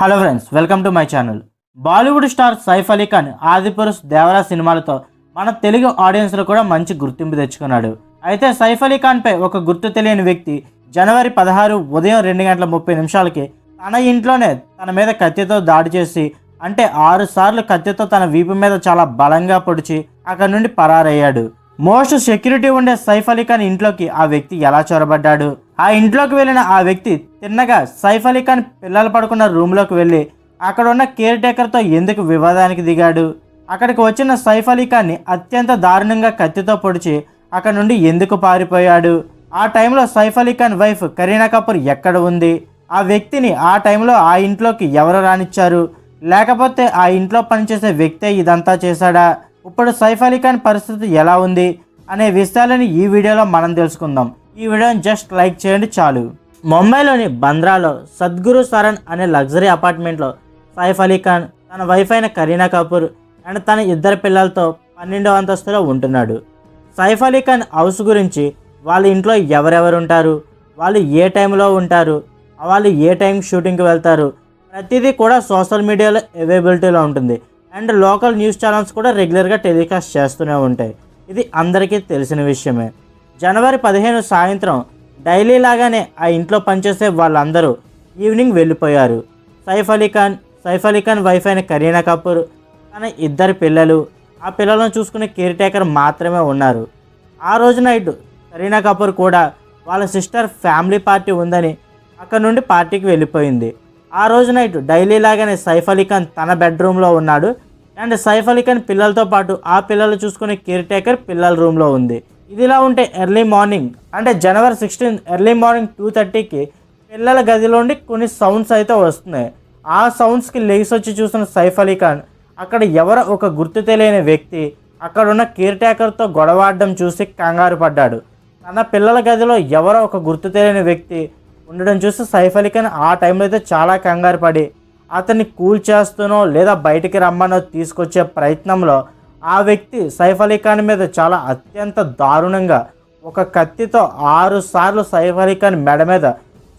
Hello friends welcome to my channel. Bollywood star Saif Ali Khan Adipurush Devara సినిమాలతో మన తెలుగు ఆడియన్స్లో కూడా మంచి గుర్తింపు తెచ్చుకున్నాడు. అయితే సైఫ్ అలీ ఖాన్పై ఒక గుర్తు తెలియని వ్యక్తి జనవరి పదహారు ఉదయం రెండు గంటల ముప్పై నిమిషాలకి తన ఇంట్లోనే తన మీద కత్తితో దాడి చేసి అంటే ఆరు సార్లు కత్తితో తన వీపు మీద చాలా బలంగా పొడిచి అక్కడి నుండి పరారయ్యాడు. మోస్ట్ సెక్యూరిటీ ఉండే సైఫ్ అలీ ఖాన్ ఇంట్లోకి ఆ వ్యక్తి ఎలా చొరబడ్డాడు? ఆ ఇంట్లోకి వెళ్ళిన ఆ వ్యక్తి తిన్నగా సైఫ్ అలీ ఖాన్ పిల్లలు పడుకున్న రూమ్లోకి వెళ్ళి అక్కడ ఉన్న కేర్ టేకర్తో ఎందుకు వివాదానికి దిగాడు? అక్కడికి వచ్చిన సైఫ్ అలీ ఖాన్ని అత్యంత దారుణంగా కత్తితో పొడిచి అక్కడ నుండి ఎందుకు పారిపోయాడు? ఆ టైంలో సైఫ్ అలీ ఖాన్ వైఫ్ కరీనా కపూర్ ఎక్కడ ఉంది? ఆ వ్యక్తిని ఆ టైంలో ఆ ఇంట్లోకి ఎవరు రానిచ్చారు? లేకపోతే ఆ ఇంట్లో పనిచేసే వ్యక్తే ఇదంతా చేశాడా? ఇప్పుడు సైఫ్ అలీ ఖాన్ పరిస్థితి ఎలా ఉంది? అనే విషయాలని ఈ వీడియోలో మనం తెలుసుకుందాం. ఈ వీడియోని జస్ట్ లైక్ చేయండి చాలు. ముంబైలోని బంద్రాలో సద్గురు సరణ్ అనే లగ్జరీ అపార్ట్మెంట్లో సైఫ్ అలీ ఖాన్ తన వైఫ్ అయిన కరీనా కపూర్ అండ్ తన ఇద్దరు పిల్లలతో పన్నెండో అంతస్తులో ఉంటున్నాడు. సైఫ్ అలీ ఖాన్ హౌస్ గురించి వాళ్ళ ఇంట్లో ఎవరెవరు ఉంటారు? వాళ్ళు ఏ టైంలో ఉంటారు? వాళ్ళు ఏ టైం షూటింగ్కి వెళ్తారు? ప్రతిదీ కూడా సోషల్ మీడియాలో అవైలబిలిటీలో ఉంటుంది. అండ్ లోకల్ న్యూస్ ఛానల్స్ కూడా రెగ్యులర్గా టెలికాస్ట్ చేస్తూనే ఉంటాయి. ఇది అందరికీ తెలిసిన విషయమే. జనవరి పదిహేను సాయంత్రం డైలీ లాగానే ఆ ఇంట్లో పనిచేసే వాళ్ళందరూ ఈవినింగ్ వెళ్ళిపోయారు. సైఫ్ అలీ ఖాన్ సైఫ్ అలీ ఖాన్ వైఫ్ అయిన కరీనా కపూర్ తన ఇద్దరు పిల్లలు ఆ పిల్లలను చూసుకునే కేర్ టేకర్ మాత్రమే ఉన్నారు. ఆ రోజు నైట్ కరీనా కపూర్ కూడా వాళ్ళ సిస్టర్ ఫ్యామిలీ పార్టీ ఉందని అక్కడ నుండి పార్టీకి వెళ్ళిపోయింది. ఆ రోజు నైట్ డైలీ లాగానే సైఫ్ అలీ ఖాన్ తన బెడ్రూమ్లో ఉన్నాడు. అండ్ సైఫ్ అలీ ఖాన్ పిల్లలతో పాటు ఆ పిల్లలు చూసుకునే కేర్ టేకర్ పిల్లల రూమ్లో ఉంది. ఇదిలా ఉంటే ఎర్లీ మార్నింగ్. అంటే జనవరి సిక్స్టీన్ ఎర్లీ మార్నింగ్ టూ థర్టీకి పిల్లల గదిలోండి కొన్ని సౌండ్స్ అయితే వస్తున్నాయి. ఆ సౌండ్స్కి లేచి వచ్చి చూసిన సైఫ్ అలీ ఖాన్ అక్కడ ఎవరో ఒక గుర్తు తెలియని వ్యక్తి అక్కడ ఉన్న కేర్ టేకర్తో గొడవాడడం చూసి కంగారు పడ్డాడు. తన పిల్లల గదిలో ఎవరో ఒక గుర్తు తెలియని వ్యక్తి ఉండడం చూసి సైఫ్ అలీ ఖాన్ ఆ టైంలో అయితే చాలా కంగారు పడి అతన్ని కూల్ చేస్తూనో లేదా బయటికి రమ్మనో తీసుకొచ్చే ప్రయత్నంలో ఆ వ్యక్తి సైఫ్ అలీ ఖాన్ మీద చాలా అత్యంత దారుణంగా ఒక కత్తితో ఆరు సార్లు సైఫ్ అలీ ఖాన్ మెడ మీద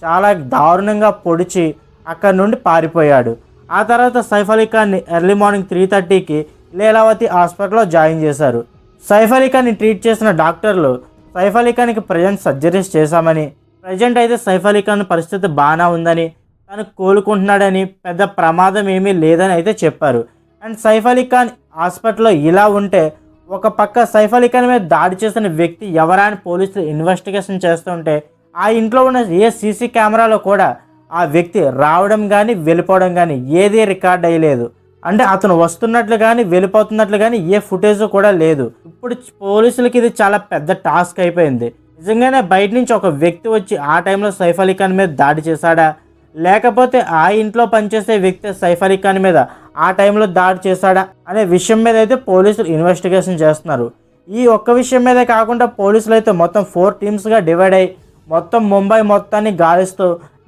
చాలా దారుణంగా పొడిచి అక్కడ నుండి పారిపోయాడు. ఆ తర్వాత సైఫ్ అలీ ఖాన్ని ఎర్లీ మార్నింగ్ త్రీ థర్టీకి లీలావతి హాస్పిటల్లో జాయిన్ చేశారు. సైఫ్ అలీ ఖాన్ని ట్రీట్ చేసిన డాక్టర్లు సైఫ్ అలీ ఖాన్కి ప్రజెంట్ సర్జరీస్ చేశామని ప్రజెంట్ అయితే సైఫ్ అలీ ఖాన్ పరిస్థితి బాగానే ఉందని తను కోలుకుంటున్నాడని పెద్ద ప్రమాదం ఏమీ లేదని అయితే చెప్పారు. అండ్ సైఫ్ అలీ ఖాన్ హాస్పిటల్లో ఇలా ఉంటే ఒక పక్క సైఫ్ అలీ ఖాన్ మీద దాడి చేసిన వ్యక్తి ఎవరా అని పోలీసులు ఇన్వెస్టిగేషన్ చేస్తుంటే ఆ ఇంట్లో ఉన్న ఏ సీసీ కెమెరాలో కూడా ఆ వ్యక్తి రావడం కానీ వెళ్ళిపోవడం కానీ ఏదీ రికార్డ్ అయ్యలేదు. అంటే అతను వస్తున్నట్లు కానీ వెళ్ళిపోతున్నట్లు కానీ ఏ ఫుటేజ్ కూడా లేదు. ఇప్పుడు పోలీసులకి ఇది చాలా పెద్ద టాస్క్ అయిపోయింది. నిజంగానే బయట నుంచి ఒక వ్యక్తి వచ్చి ఆ టైంలో సైఫ్ అలీ ఖాన్ మీద దాడి చేశాడా? లేకపోతే ఆ ఇంట్లో పనిచేసే వ్యక్తి సైఫ్ అలీ ఖాన్ మీద ఆ టైంలో దాడి చేశాడా అనే విషయం మీద అయితే పోలీసులు ఇన్వెస్టిగేషన్ చేస్తున్నారు. ఈ ఒక్క విషయం మీదే కాకుండా పోలీసులు అయితే మొత్తం ఫోర్ టీమ్స్గా డివైడ్ అయ్యి మొత్తం ముంబై మొత్తాన్ని గాలిస్తూ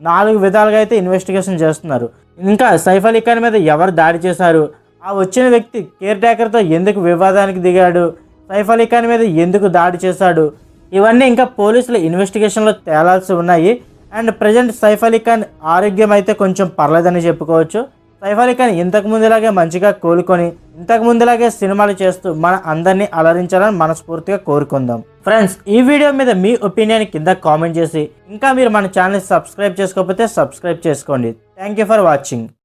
నాలుగు విధాలుగా అయితే ఇన్వెస్టిగేషన్ చేస్తున్నారు. ఇంకా సైఫ్ అలీ ఖాన్ మీద ఎవరు దాడి చేశారు? ఆ వచ్చిన వ్యక్తి కేర్ టేకర్తో ఎందుకు వివాదానికి దిగాడు? సైఫ్ అలీ ఖాన్ మీద ఎందుకు దాడి చేశాడు? ఇవన్నీ ఇంకా పోలీసుల ఇన్వెస్టిగేషన్లో తేలాల్సి ఉన్నాయి. అండ్ ప్రజెంట్ సైఫ్ అలీ ఖాన్ ఆరోగ్యం అయితే కొంచెం పర్లేదని చెప్పుకోవచ్చు. సైఫ్ అలీ ఖాన్ ఇంతకు ముందులాగే మంచిగా కోలుకొని ఇంతకు ముందులాగే సినిమాలు చేస్తూ మన అందరినీ అలరించాలని మనస్ఫూర్తిగా కోరుకుందాం. ఫ్రెండ్స్ ఈ వీడియో మీద మీ ఒపీనియన్ కింద కామెంట్ చేసి ఇంకా మీరు మన ఛానల్ సబ్స్క్రైబ్ చేసుకోకపోతే సబ్స్క్రైబ్ చేసుకోండి. Thank you for watching.